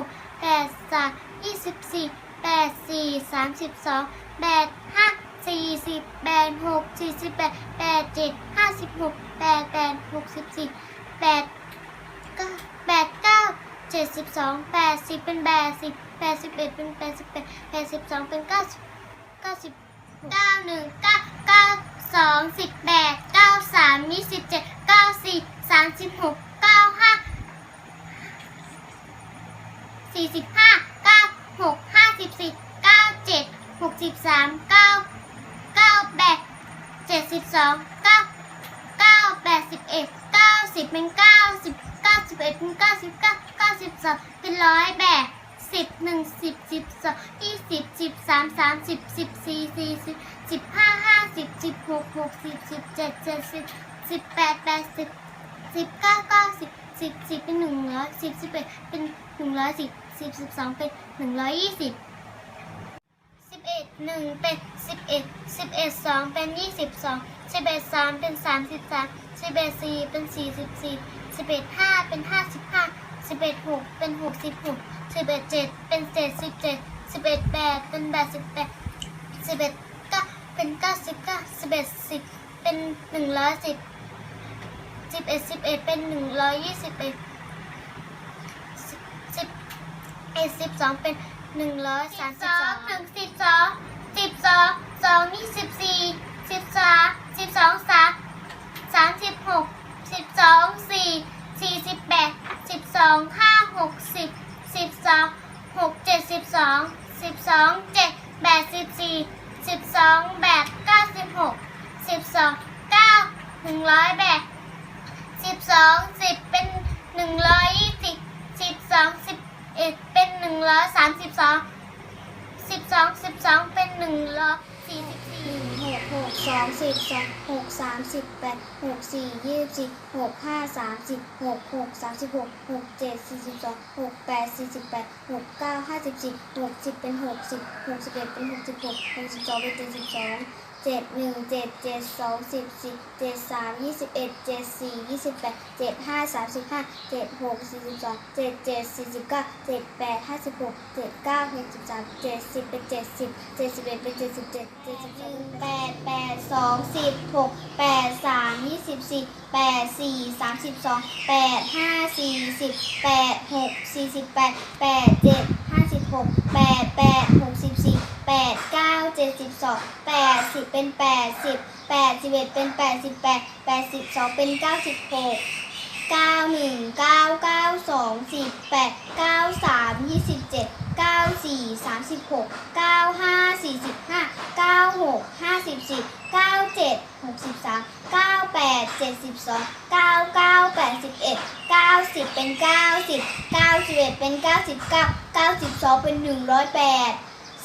กแปดสามยี่สิบสี่แปดสี่สามสิบสองแปดห้าสี่สิบแปดหกสี่สิบแปดแปดเจ็ดห้าสิบหกแปดแปดหกสิบสี่แปดเก้าแปดเก้าเจ็ดสิบสองแปดสิบเป็นแปดสิบแปดสิบเอ็ดเป็นแปดสิบแปดแปดสิบสองเป็นเก้าสิบเก้าสิบเก้าหนึ่งเก้าเก้าสองสิบแปดเก้าสามยี่สิบเจ็ดเก้าสี่สามสิบหกเก้าห้า สี่สิบห้าเก้าหกห้าสิบสี่เก้าเจ็ดหกสิบสามเก้าเก้าแปดเจ็ดสิบสองเก้าเก้าแปดสิบเอ็ดเก้าสิบเป็นเก้าสิบเก้าสิบเอ็ดเป็นเก้าสิบเก้าเก้าสิบสองเป็นร้อยแปดสิบหนึ่งสิบสิบสองยี่สิบสิบสามสามสิบสิบสี่สี่สิบสิบห้าห้าสิบสิบหกหกสิบสิบเจ็ดเจ็ดสิบสิบแปดแปดสิบสิบเก้าเก้าสิบสิบสิบเป็นหนึ่งร้อยสิบสิบเอ็ดเป็นหนึ่งร้อยสิบ สิบสิบสองเป็นหนึ่งร้อยยี่สิบสิบเอ็ดหนึ่งเป็นสิบเอ็ดสิบเอ็ดสองเป็นยี่สิบสองสิบเอ็ดสามเป็นสามสิบสามสิบเอ็ดสี่เป็นสี่สิบสี่สิบเอ็ดห้าเป็นห้าสิบห้าสิบเอ็ดหกเป็นหกสิบหกสิบเอ็ดเจ็ดเป็นเจ็ดสิบเจ็ดสิบเอ็ดแปดเป็นแปดสิบแปดสิบเอ็ดเก้าเป็นเก้าสิบเก้าสิบเอ็ดสิบเป็นหนึ่งร้อยสิบสิบเอ็ดสิบเอ็ดเป็นหนึ่งร้อยยี่สิบเอ็ดสิบเอ็ดสิบสองเป็นหนึ่งร้อยสามสิบสองหนึ่งสิบสองสิบสองสองยี่สิบสี่สิบสามสิบสองสามสามสิบหกสิบสองสี่สี่สิบแปดสิบสองห้าหกสิบสิบสองหกเจ็ดสิบสองสิบสองเจ็ดแปดสิบสี่สิบสองแปดเก้าสิบหกสิบสองเก้าหนึ่งร้อยแปดสิบสองสิบเป็นหนึ่งร้อยยี่สิบสิบสองสิบ เอ็ดเป็นหนึ่งร้อยสามสิบสองสิบสองสิบสองเป็นหนึ่งร้อยสี่สิบสี่หกหกสองสิบสองหกสามสิบแปดหกสี่ยี่สิบหกห้าสามสิบหกหกสามสิบหกหกเจ็ดสี่สิบสองหกแปดสี่สิบแปดหกเก้าห้าสิบสี่หกสิบเป็นหกสิบหกสิบเอ็ดเป็นหกสิบหกหกสิบสองเป็นเจ็ดสิบสอง เจ็ดหนึ่งเจ็ดเจ็ดสองสิบสี่เจ็ดสามยี่สิบเอ็ดเจ็ดสี่ยี่สิบแปดเจ็ดห้าสามสิบห้าเจ็ดหกสี่สิบสองเจ็ดเจ็ดสี่สิบเก้าเจ็ดแปดห้าสิบหกเจ็ดเก้าหกสิบสามเจ็ดสิบเป็นเจ็ดสิบเจ็ดสิบเอ็ดเป็นเจ็ดสิบเจ็ดเจ็ดสิบสองแปดแปดสองสิบหกแปดสามยี่สิบสี่แปดสี่สามสิบสองแปดห้าสี่สิบแปดหกสี่สิบแปดแปดเจ็ดห้าสิบหกแปดแปดหกสิบสี่ แปดเก้าเจ็ดสิบสองแปดสิบเป็นแปดสิบแปดสิบเอ็ดเป็นแปดสิบแปดแปดสิบสองเป็นเก้าสิบหกเก้าหนึ่งเก้าเก้าสองสิบแปดเก้าสามยี่สิบเจ็ดเก้าสี่สามสิบหกเก้าห้าสี่สิบห้าเก้าหกห้าสิบสี่เก้าเจ็ดหกสิบสามเก้าแปดเจ็ดสิบสองเก้าเก้าแปดสิบเอ็ดเก้าสิบเป็นเก้าสิบเก้าสิบเอ็ดเป็นเก้าสิบเก้าเก้าสิบสองเป็นหนึ่งร้อยแปด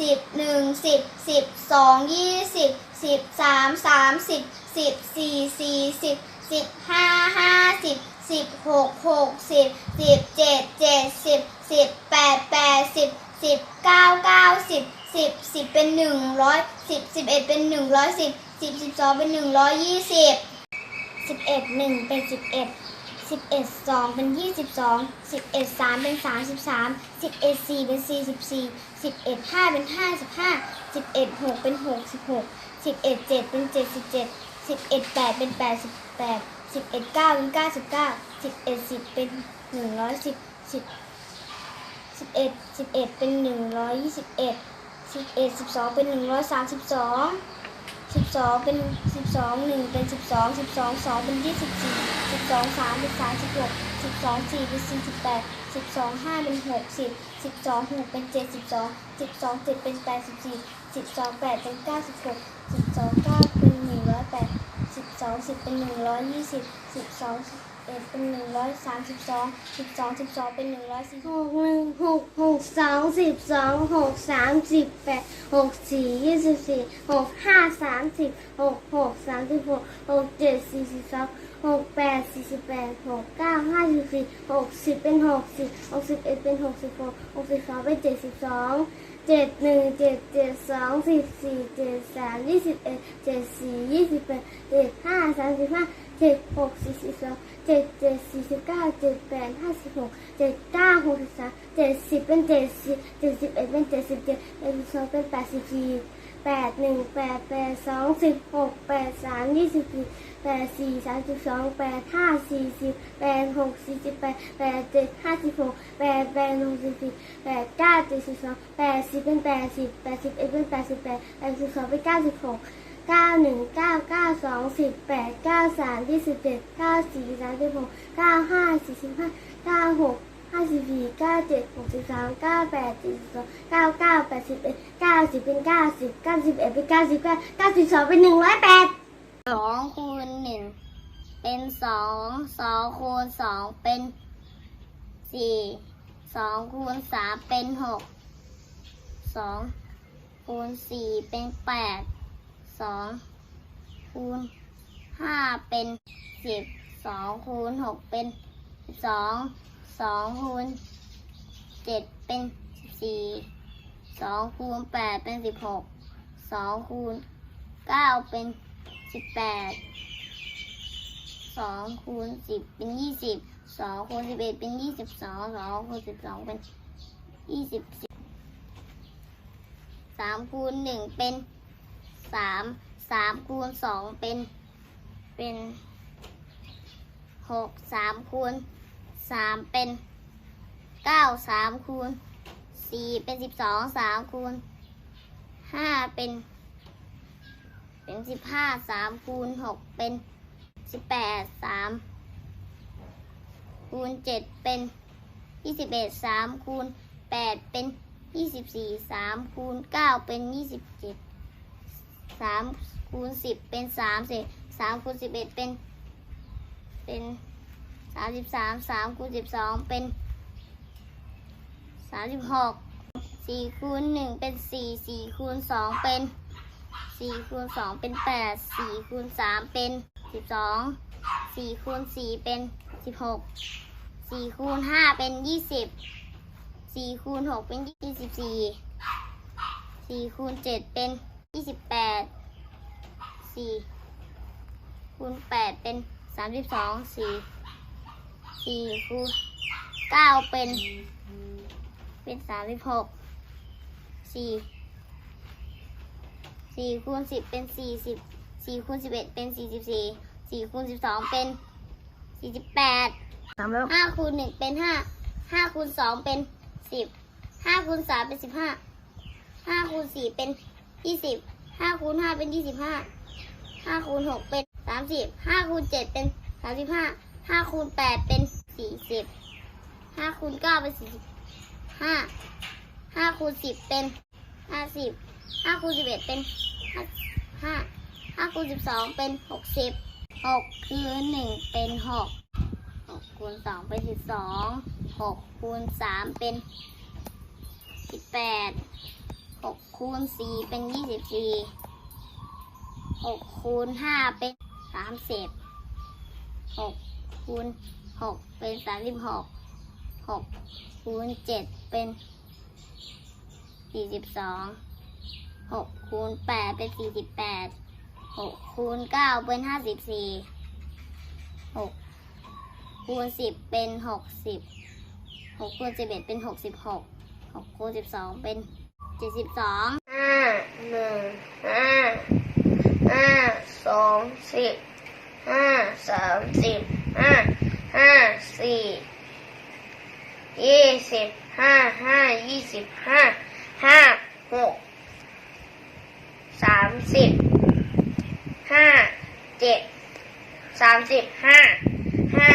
สิบหนึ่งสิบสิบสองยี่สิบสิบสามสามสิบสิบสี่สี่สิบสิบห้าห้าสิบสิบหกหกสิบสิบเจ็ดเจ็ดสิบสิบแปดแปดสิบสิบเก้าเก้าสิบสิบสิบเป็นหนึ่งร้อยสิบสิบเอ็ดเป็นหนึ่งร้อยสิบสิบสิบสองเป็นหนึ่งร้อยยี่สิบสิบเอ็ดหนึ่งเป็นสิบเอ็ด สิบเอ็ดสองเป็นยี่สิบสองสิบเอ็ดสามเป็นสามสิบสามสิบเอ็ดสี่เป็นสี่สิบสี่สิบเอ็ดห้าเป็นห้าสิบห้าสิบเอ็ดหกเป็นหกสิบหกสิบเอ็ดเจ็ดเป็นเจ็ดสิบเจ็ดสิบเอ็ดแปดเป็นแปดสิบแปดสิบเอ็ดเก้าเป็นเก้าสิบเก้าสิบเอ็ดสิบเป็นหนึ่งร้อยสิบสิบสิบเอ็ดสิบเอ็ดเป็นหนึ่งร้อยยี่สิบเอ็ดสิบเอ็ดสิบสองเป็นหนึ่งร้อยสามสิบสอง สิบสองเป็นสิบสองหนึ่งเป็นสิบสองสิบสองสองเป็นยี่สิบสี่สิบสองสามเป็นสามสิบหกสิบสองสี่เป็นสี่สิบแปดสิบสองห้าเป็นหกสิบสิบสองหกเป็นเจ็ดสิบสองสิบสองเจ็ดเป็นแปดสิบสี่สิบสองแปดเป็นเก้าสิบหกสิบสองเก้าเป็นหนึ่งร้อยแปดสิบสองสิบเป็นหนึ่งร้อยยี่สิบสิบสอง เอ็ดเป็นหนึ่งร้อยสามสิบสองสิบสองสิบสองเป็นหนึ่งร้อยสี่หกหนึ่งหกหกสองสิบสองหกสามสิบแปดหกสี่ยี่สิบสี่หกห้าสามสิบหกหกสามสิบหกหกเจ็ดสี่สิบสองหกแปดสี่สิบแปดหกเก้าห้าสิบสี่หกสิบเป็นหกสิบหกสิบเอ็ดเป็นหกสิบหกหกสิบสองเป็นเจ็ดสิบสองเจ็ดหนึ่งเจ็ดเจ็ดสองสิบสี่เจ็ดสามยี่สิบเอ็ดเจ็ดสี่ยี่สิบแปดเจ็ดห้าสามสิบห้า เจ็ดหกสี่สิบสองเจ็ดเจ็ดสี่สิบเก้าเจ็ดแปดห้าสิบหกเจ็ดเก้าหกสิบสามเจ็ดสิบเป็นเจ็ดสิบเจ็ดสิบเอ็ดเป็นเจ็ดสิบเจ็ดแปดสิบสองเป็นแปดสิบสี่แปดหนึ่งแปดแปดสองสิบหกแปดสามยี่สิบสี่แปดสี่สามสิบสองแปดห้าสี่สิบแปดหกสี่สิบแปดแปดเจ็ดห้าสิบหกแปดแปดหกสิบสี่แปดเก้าเจ็ดสิบสองแปดสิบเป็นแปดสิบแปดสิบเอ็ดเป็นแปดสิบแปดแปดสิบสองเป็นเก้าสิบหกเก้าหนึ่งเก้า เก้าสองสิบแปดเก้าสามยี่สิบเจ็ดเก้าสี่สามสิบหกเก้าห้าสี่สิบห้าเก้าหกห้าสิบสี่เก้าเจ็ดหกสิบสามเก้าแปดเจ็ดสิบสองเก้าเก้าแปดสิบเอ็ดเก้าสิบเป็นเก้าสิบเก้าสิบเอ็ดเป็นเก้าสิบเก้าเก้าสิบสองเป็นหนึ่งร้อยแปดสองคูณหนึ่งเป็นสองสองคูณสองเป็นสี่สองคูณสามเป็นหกสองคูณสี่เป็นแปดสอง คูณห้าเป็นสิบสองคูณหกเป็นสองสองคูณเจ็ดเป็นสิบสี่สองคูณแปดเป็นสิบหกสองคูณเก้าเป็นสิบแปดสองคูณสิบเป็นยี่สิบสองคูณสิบเอ็ดเป็นยี่สิบสองสองคูณสิบสองเป็นยี่สิบสามคูณหนึ่งเป็นสาม สามคูณสองเป็นเป็นหกสามคูณสามเป็นเก้าสามคูณสี่เป็นสิบสองสามคูณห้าเป็นเป็นสิบห้าสามคูณหกเป็นสิบแปดสามคูณเจ็ดเป็นยี่สิบเอ็ดสามคูณแปดเป็นยี่สิบสี่สามคูณเก้าเป็นยี่สิบเจ็ดสาม คูณสิบเป็นสามสิสามคูณสิบเอ็ดเป็นเป็นสามสิบสามสามคูณสิบสองเป็นสามสิบหกสี่คูณหนึ่งเป็นสี่สี่คูณสองเป็นสี่คูณสองเป็นแปดสี่คูณสามเป็นสิบสองสี่คูณสี่เป็นสิบหกสี่คูณห้าเป็นยี่สิบสี่คูณหกเป็นยี่สิบสี่สี่คูณเจ็ดเป็นยี่สิบแปด สี่คูณแปดเป็นสามสิบสองสี่สี่คูณเก้าเป็นเป็นสามสิบหกสี่สี่คูณสิบเป็นสี่สิบสี่คูณสิบเอ็ดเป็นสี่สิบสี่สี่คูณสิบสองเป็นสี่สิบแปดทำแล้วห้าคูณหนึ่งเป็นห้าห้าคูณสองเป็นสิบห้าคูณสามเป็นสิบห้าห้าคูณสี่เป็นยี่สิบห้าคูณห้าเป็นยี่สิบห้า ห้าคูณหกเป็นสามสิบห้าคูณเจ็ดเป็นสามสิบห้าห้าคูณแปดเป็นสี่สิบห้าคูณเก้าเป็นสี่สิบห้าห้าคูณสิบเป็นห้าสิบห้าคูณสิบเอ็ดเป็นห้าห้าห้าคูณสิบสองเป็นหกสิบหกคือหนึ่งเป็นหกหกคูณสองเป็นสิบสองหกคูณสามเป็นสิบแปดหกคูณสี่เป็นยี่สิบสี่ หกคูณห้าเป็นสามสิบหกคูณหกเป็นสามสิบหกหกคูณเจ็ดเป็นสี่สิบสองหกคูณแปดเป็นสี่สิบแปดหกคูณเก้าเป็นห้าสิบสี่หกคูณสิบเป็นหกสิบหกคูณสิบเอ็ดเป็นหกสิบหกหกคูณสิบสองเป็นเจ็ดสิบสอง ห้าหนึ่งห้าห้าสองสิบห้าสามสิบห้าห้าสี่ยี่สิบห้าห้ายี่ สิบห้าห้าหกสามสิบห้าเจ็ดสามสิบห้าห้า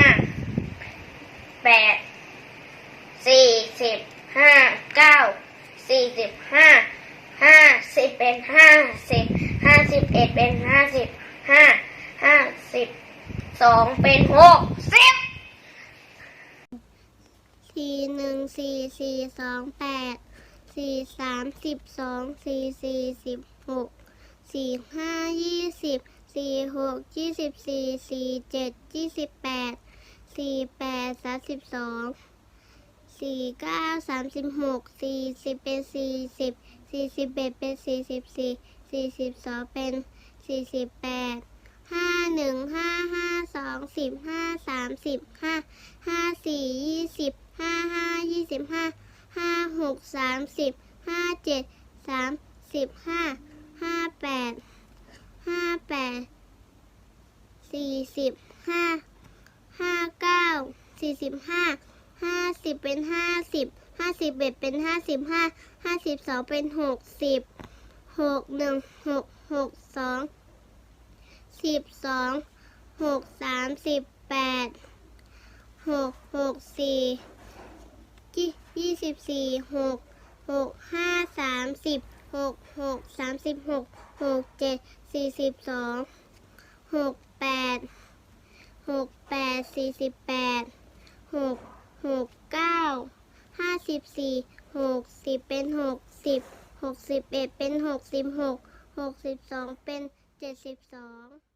แปดสี่สิบห้าเก้าสี่สิบห้าห้าสิบเป็นห้าสิบห้าสิบเอ็ดเป็นห้าสิบห้าห้าสิบสองเป็นหกสิบ สี่หนึ่งสี่สี่สองแปดสี่สามสิบสองสี่สี่สิบหกสี่ห้ายี่สิบสี่หกยี่สิบสี่สี่เจ็ดยี่สิบแปดสี่แปดสามสิบสองสี่เก้าสามสิบหกสี่สิบเป็นสี่สิบสี่สิบเอ็ดเป็นสี่สิบสี่สี่สิบสองเป็นสี่สิบแปดห้าหนึ่งห้าห้าสองสิบห้าสามสิบห้าห้าสี่ยี่สิบ ห้าห้ายี่สิบห้าห้าหกสามสิบห้าเจ็ดสามสิบห้าห้าแปดห้าแปดสี่สิบห้าห้าเก้าสี่สิบห้าห้าสิบเป็นห้าสิบห้าสิบเอ็ดเป็นห้าสิบห้าห้าสิบสองเป็นหกสิบหกหนึ่งหกหกสองสิบสองหกสามสิบแปดหกหกสี่ ยี่สิบสี่หกหกห้าสามสิบหกหกสามสิบหกหกเจ็ดสี่สิบสองหกแปดหกแปดสี่สิบแปดหกหกเก้าห้าสิบสี่หกสิบเป็นหกสิบหกสิบเอ็ดเป็นหกสิบหกหกสิบสองเป็นเจ็ดสิบสอง